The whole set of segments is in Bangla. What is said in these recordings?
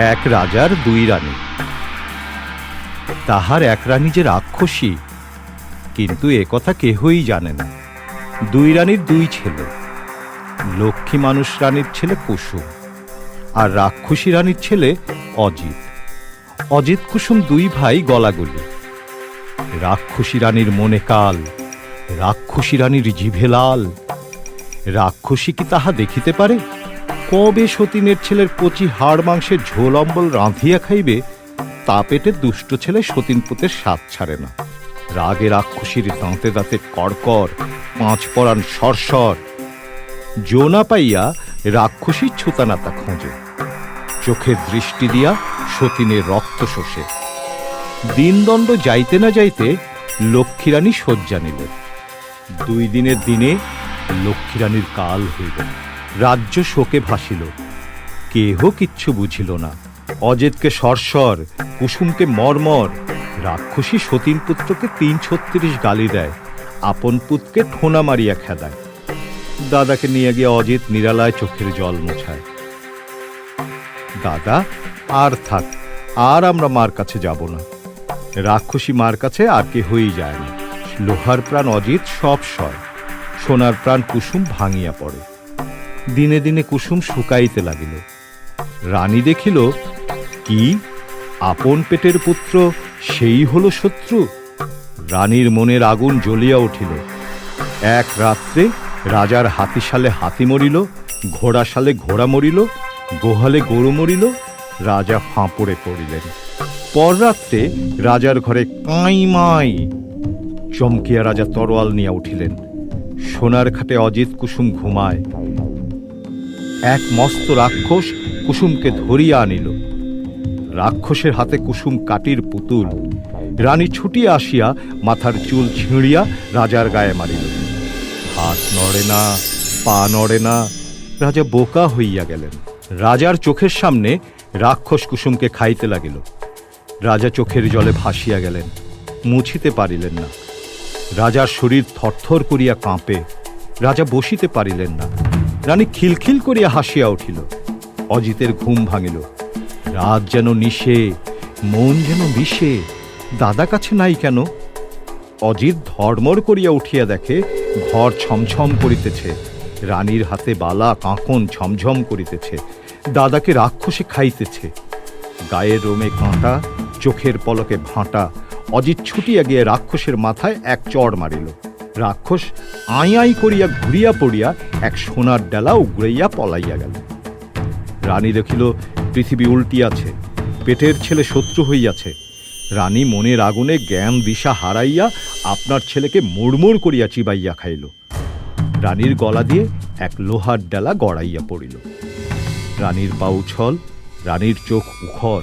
এক রাজার দুই রানী। তাহার এক রানী যে রাক্ষসী, কিন্তু এ কথা কেহই জানে না। দুই রানীর দুই ছেলে, লক্ষ্মী মানুষ রানীর ছেলে কুসুম আর রাক্ষসী রানীর ছেলে অজিত। অজিত কুসুম দুই ভাই গলাগলি। রাক্ষসী রানীর মনে কাল, রাক্ষসী রানীর জিভে লাল। রাক্ষসী কি তাহা দেখিতে পারে? কবে সতীনের ছেলের কচি হাড় মাংসের ঝোল অম্বল রাঁধিয়া খাইবে, তা পেটে দুষ্ট ছেলে সতীন পুতের স্বাদ ছাড়ে না। রাগে রাক্ষসীর দাঁতে দাঁতে কড়কর পাঁচ পরাণ সরসর। জোনা পাইয়া রাক্ষসী ছুতানাতা খোঁজে। চোখের দৃষ্টি দিয়া সতীনের রক্ত শোষে। দিনদণ্ড যাইতে না যাইতে লক্ষ্মীরানী শয্যা নিলেন। দুই দিনের দিনে লক্ষ্মীরানীর কাল হইল। রাজ্য শোকে ভাসিল। কেহ কিচ্ছু বুঝিল না। অজেতকে সরসর, কুসুমকে মর্মর। রাক্ষসী সতীন পুত্রকে তিন ছত্রিশ গালি দেয়। আপন পুতকে ঠোনা মারিয়া খেদায়। দাদাকে নিয়ে গিয়ে অজিত নিরালায় চোখের জল মোছায়। দাদা, আর থাক, আর আমরা মার কাছে যাব না। রাক্ষসী মার কাছে আর কেহই যায় না। লোহার প্রাণ অজিত সব সয়। সোনার প্রাণ কুসুম ভাঙিয়া পড়ে। দিনে দিনে কুসুম শুকাইতে লাগিল। রানী দেখিল, কি? আপন পেটের পুত্র, সেই হলো শত্রু? রানীর মনের আগুন জ্বলিয়া উঠিল। এক রাত্রে রাজার হাতিশালে হাতি মরিল, ঘোড়াশালে ঘোড়া মরিল, গোহালে গরু মরিল, রাজা ফাঁপড়ে পড়িলেন। পর রাত্রে রাজার ঘরে কাঁই মাই চমকিয়া রাজা তরোয়াল নিয়ে উঠিলেন। সোনার খাটে অজিত কুসুম ঘুমায়। এক মস্ত রাক্ষস কুসুমকে ধরিয়া আনিল। রাক্ষসের হাতে কুসুম কাটির পুতুল। রানী ছুটিয়া আসিয়া মাথার চুল ছিঁড়িয়া রাজার গায়ে মারিল। হাত নড়ে না, পা নড়ে না, রাজা বোকা হইয়া গেলেন। রাজার চোখের সামনে রাক্ষস কুসুমকে খাইতে লাগিল। রাজা চোখের জলে ভাসিয়া গেলেন, মুছিতে পারিলেন না। রাজার শরীর থরথর করিয়া কাঁপে। রাজা বসিতে পারিলেন না। রানী খিলখিল করিয়া হাসিয়া উঠিল। অজিতের ঘুম ভাঙিল। রাত যেন নিশে, মন যেন বিষে, দাদা কাছে নাই কেন? অজিত ধর্মর করিয়া উঠিয়া দেখে, ঘর ছমছম করিতেছে। রানীর হাতে বালা, কাঁকন ঝমঝম করিতেছে। দাদাকে রাক্ষসে খাইতেছে। গায়ের রোমে কাঁটা, চোখের পলকে ভাঁটা। অজিত ছুটিয়া গিয়ে রাক্ষসের মাথায় এক চড় মারিল। রাক্ষস আই আই করিয়া ঘুরিয়া পড়িয়া এক সোনার ডেলা উগড়াইয়া পলাইয়া গেল। রানী দেখিল, পৃথিবী উল্টিয়াছে, পেটের ছেলে শত্রু হইয়াছে। রানী মনের আগুনে জ্ঞান দিশা হারাইয়া আপনার ছেলেকে মুড়মুড় করিয়া চিবাইয়া খাইল। রানীর গলা দিয়ে এক লোহার ডেলা গড়াইয়া পড়িল। রানীর পা উছল রানীর চোখ উখর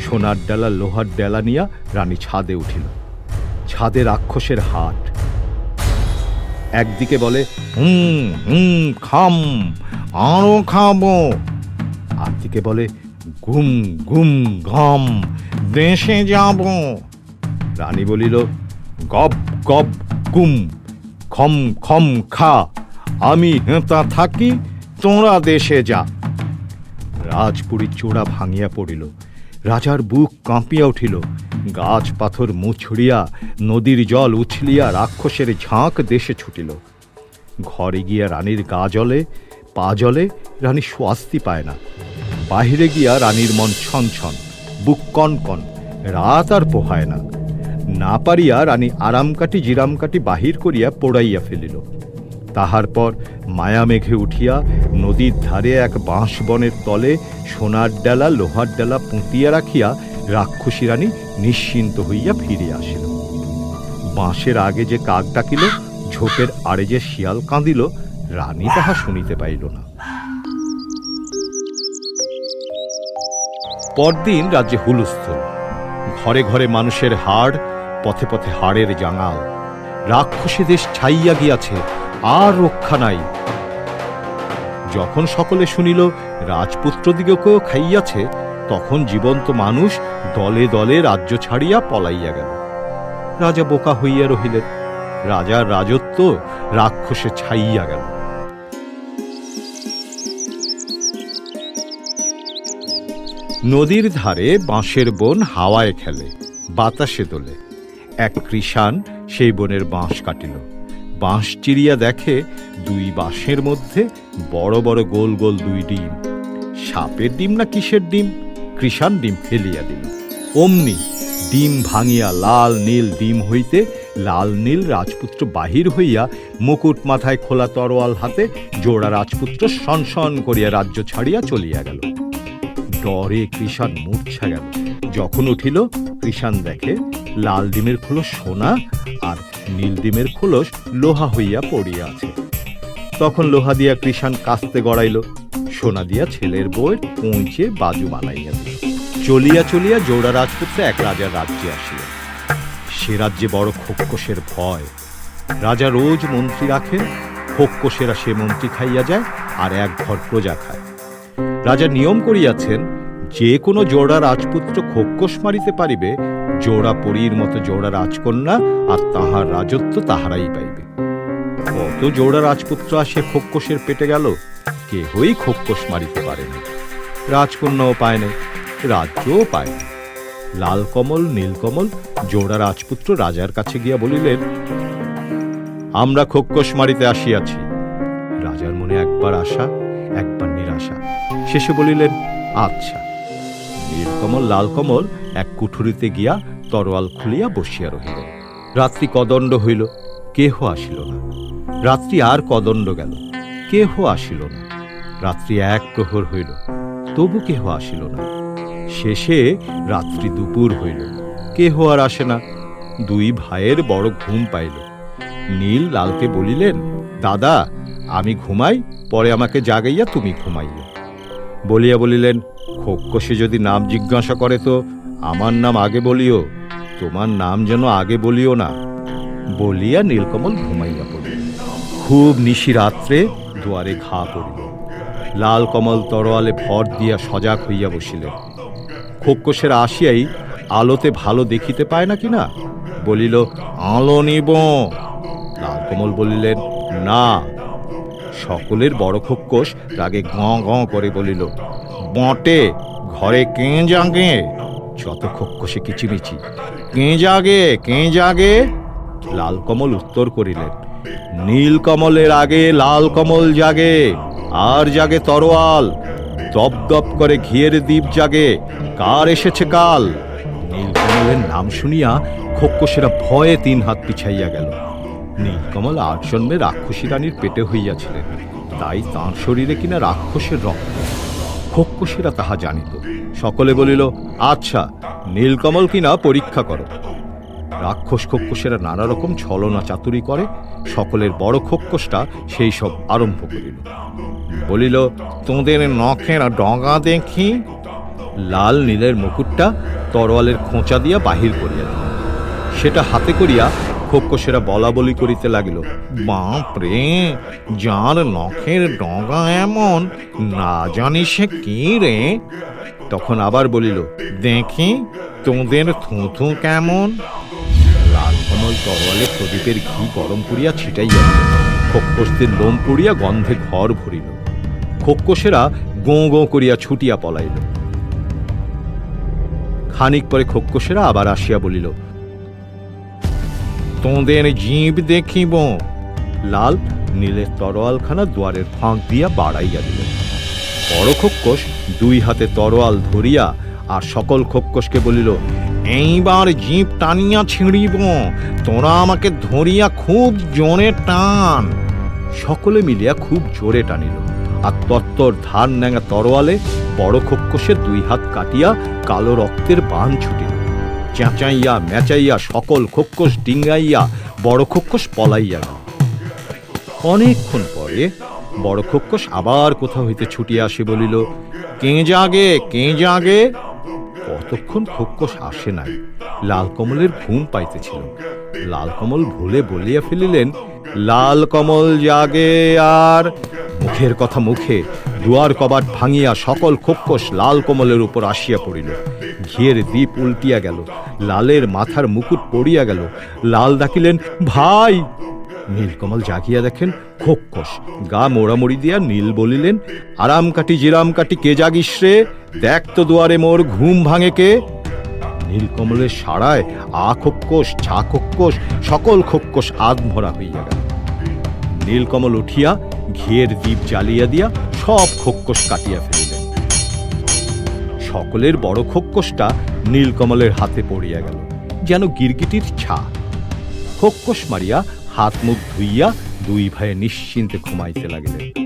সোনার ডেলা লোহার ডেলা নিয়া রানী ছাদে উঠিল। ছাদে রাক্ষসের হাট একদিকে বলে হুম হুম খাম আরও খাব। আর দিকে বলে ঘুম ঘুম ঘম দেশে যাব। রানী বলিল গপ গপ গুম খম খম খা আমি হেঁতা থাকি তোরা দেশে যা। রাজপুরীর চূড়া ভাঙিয়া পড়িল। রাজার বুক কাঁপিয়া উঠিল। গাছ পাথর মুছড়িয়া নদীর জল উছলিয়া রাক্ষসের ঝাঁক দেশে ছুটিল। ঘরে গিয়া রানীর গা জলে পা জলে রানী স্বাস্তি পায় না। বাহিরে গিয়া রানীর মন ছন ছন, বুক কন কন, রাত আর পোহায় না। না পারিয়া রানী আরাম কাটি জিরাম কাটি বাহির করিয়া পোড়াইয়া ফেলিল। তাহার পর মায়া মেঘে উঠিয়া নদীর ধারে এক বাঁশ বনের তলে সোনার ডালা, লোহার ডালা পুঁতিয়া রাখিয়া রাক্ষসী রানী নিশ্চিন্ত হইয়া ফিরিয়া আসিল। বাঁশের আগে যে কাক ডাকিল, ঝোপের আড়ে যে শিয়াল কাঁদিল, রানী তাহা শুনিতে পাইল না। পরদিন রাজ্যে হুলস্থুল। ঘরে ঘরে মানুষের হাড়, পথে পথে হাড়ের জাঙাল রাক্ষসী দেশ ছাইয়া গিয়াছে আর রক্ষা নাই। যখন সকলে শুনিল, রাজপুত্র রাজপুত্রদিগকেও খাইয়াছে, তখন জীবন্ত মানুষ দলে দলে রাজ্য ছাড়িয়া পলাইয়া গেল। রাজা বোকা হইয়া রহিলেন। রাজার রাজত্ব রাক্ষসে ছাইয়া গেল। নদীর ধারে বাঁশের বন হাওয়ায় খেলে, বাতাসে দোলে। এক কৃষাণ সেই বনের বাঁশ কাটিল। বাঁশ চিরিয়া দেখে দুই বাঁশের মধ্যে বড় বড় গোল গোল দুই ডিম। সাপের ডিম না কিসের ডিম? কৃষাণ ডিম ফেলিয়া দিল। অমনি ডিম ভাঙিয়া লাল নীল ডিম হইতে লাল নীল রাজপুত্র বাহির হইয়া মুকুট মাথায় খোলা তরোয়াল হাতে জোড়া রাজপুত্র সনসন করিয়া রাজ্য ছাড়িয়া চলিয়া গেল। ডরে কৃষাণ মূর্ছা গেল। যখন উঠিল, কৃষাণ দেখে লাল ডিমের খোলস সোনা আর নীল ডিমের খোলস লোহা হইয়া পড়িয়া আছে। তখন লোহা দিয়া কৃষাণ কাস্তে গড়াইল। সোনা দিয়া ছেলের বউয়ের পৌঁছে বাজু বানাইয়া দিল। চলিয়া চলিয়া জোড়া রাজপুত্র এক রাজার রাজ্যে আসিল। সে রাজ্যে বড় খোক্কসের ভয়। রাজা রোজ মন্ত্রী রাখেন খোক্কসেরা সে মন্ত্রী খাইয়া যায় আর এক ঘর প্রজা খায়। রাজা নিয়ম করিয়াছেন, যে কোনো জোড়া রাজপুত্র খোক্কস মারিতে পারিবে জোড়া পরীর মতো জোড়া রাজকন্যা আর তাহার রাজত্ব তাহারাই পাইবে। কত জোড়া রাজপুত্র আসে খোক্কসের পেটে গেল, কেহই খোক্কস মারিতে পারেনি রাজকন্যাও পায় নাই, রাজ্যও পায় না লাল কমল নীলকমল জোড়া রাজপুত্র রাজার কাছে গিয়া বলিলেন, আমরা খোক্কস মারিতে আসিয়াছি। রাজার মনে একবার আশা, একবার নিরাশা। শেষে বলিলেন আচ্ছা নীলকমল, লালকমল এক কুঠুরিতে গিয়া তরোয়াল খুলিয়া বসিয়া রহিলেন। রাত্রি কদণ্ড হইল, কেহ আসিল না। রাত্রি আর কদণ্ড গেল, কেহ আসিল না। রাত্রি এক প্রহর হইল, তবু কেহ আসিল না। শেষে রাত্রি দুপুর হইল, কেহ আর আসে না। দুই ভাইয়ের বড় ঘুম পাইল। নীল লালকে বলিলেন, দাদা, আমি ঘুমাই, পরে আমাকে জাগাইয়া তুমি ঘুমাইও। বলিয়া বলিলেন খোক্কসে যদি নাম জিজ্ঞাসা করে তো আমার নাম আগে বলিও, তোমার নাম যেন আগে বলিও না। বলিয়া নীলকমল ঘুমাইয়া পড়িল। খুব নিশি রাত্রে দুয়ারে ঘা পড়িল। লাল কমল তরোয়ালে ভর দিয়া সজাগ হইয়া বসিলেন খোক্কসের আসিয়াই আলোতে ভালো দেখিতে পায় না কিনা? বলিল, আলো নিব। লালকমল বলিলেন, না। সকলের বড় খোক্কস রাগে গ গ করে বলিল বটে, ঘরে কে জাগে? যত খোক্কসে কিচিমিচি। কে জাগে কে জাগে? লালকমল উত্তর করিলেন, নীল কমলের আগে লাল কমল জাগে, আর জাগে তরোয়াল। দপ দপ করে ঘিয়ের দ্বীপ জাগে, কার এসেছে কাল? নীলকমলের নাম শুনিয়া খোক্কসেরা ভয়ে তিন হাত পিছাইয়া গেল। নীলকমল আট জন্মে রাক্ষসী রানীর পেটে হইয়াছিলেন, তাই তাঁর শরীরে কিনা রাক্ষসের রক্ত। খোক্কসেরা তাহা জানিত। সকলে বলিল আচ্ছা নীলকমল কিনা পরীক্ষা করো। রাক্ষস খোক্কসেরা নানা রকম ছলনা চাতুরি করে, সকলের বড় খোক্কসটা সেই সব আরম্ভ করিল। বলিল তোদের নখের ডগা দেখি। লাল নীলের মুকুটটা তরোয়ালের খোঁচা দিয়া বাহির করিয়া সেটা হাতে করিয়া খোক্কসেরা বলা বলি করিতে লাগিল। বাপ রে যার নখের ডগা এমন, না জানি সে কি রে? তখন আবার বলিল, দেখি তোদের থুথু কেমন। লাল কমল তরোয়ালে প্রদীপের ঘি গরম করিয়া ছিটাইয়া দিল। খোক্কসদের লোম পড়িয়া গন্ধে ঘর ভরিল। খোক্কসেরা গোঁ গোঁ করিয়া ছুটিয়া পলাইল। খানিক পরে খোক্কসেরা আবার আসিয়া বলিল তোদের জীব দেখিব। লাল নীলের তরোয়ালখানা দুয়ারের ফাঁক দিয়া বাড়াইয়া দিল। বড় খোক্কস দুই হাতে তরোয়াল ধরিয়া আর সকল খোক্কসকে বলিল, এইবার জিপ টানিয়া ছিঁড়িব। তোরা আমাকে ধরিয়া খুব জোরে টান। সকলে মিলিয়া খুব জোরে টানিল। আর তত্তর ধার ন্যাঙা তরোয়ালে বড় খোক্কসের দুই হাত কাটিয়া কালো রক্তের বান ছুটিল। চেঁচাইয়া, মেচাইয়া, সকল খোক্কস ডিঙ্গাইয়া, বড় খোক্কস পলাইয়া গেল। অনেকক্ষণ পরে বড় খোক্কস আবার কোথাও হইতে ছুটিয়া আসে বলিল, কে জাগে কে জাগে? কতক্ষণ খোক্কস আসে নাই, লাল কমলের ঘুম পাইতেছিল। লাল কমল ভুলে বলিয়া ফেলিলেন, লাল কমল জাগে আর মুখের কথা মুখে দুয়ার কবাট ভাঙিয়া সকল খোক্কস লাল কমলের উপর আসিয়া পড়িল। ঘিয়ের দ্বীপ উল্টিয়া গেল, লালের মাথার মুকুট পড়িয়া গেল। লাল ডাকিলেন, ভাই! নীলকমল জাগিয়া দেখেন খোকস গা মোড়ামুড়ি দিয়া নীল বলিলেন, আরাম কাটি জিরাম কাটি কে জাগিস রে? দেখ তো দুয়ারে মোর ঘুম ভাঙে কে? নীলকমলের সাড়ায় আ খোক্কস ছা খোক্কস সকল খোক্কস আদ ভরা হইয়া গেল। নীলকমল উঠিয়া ঘিয়ের দ্বীপ জ্বালিয়া দিয়া সব খোক্কস কাটিয়া ফেলিলেন। সকলের বড় খোক্কসটা নীলকমলের হাতে পড়িয়া গেল, যেন গিরগিটির ছা। খোক্কস মারিয়া হাত মুখ ধুইয়া দুই ভাইয়ে নিশ্চিন্তে ঘুমাইতে লাগিলেন।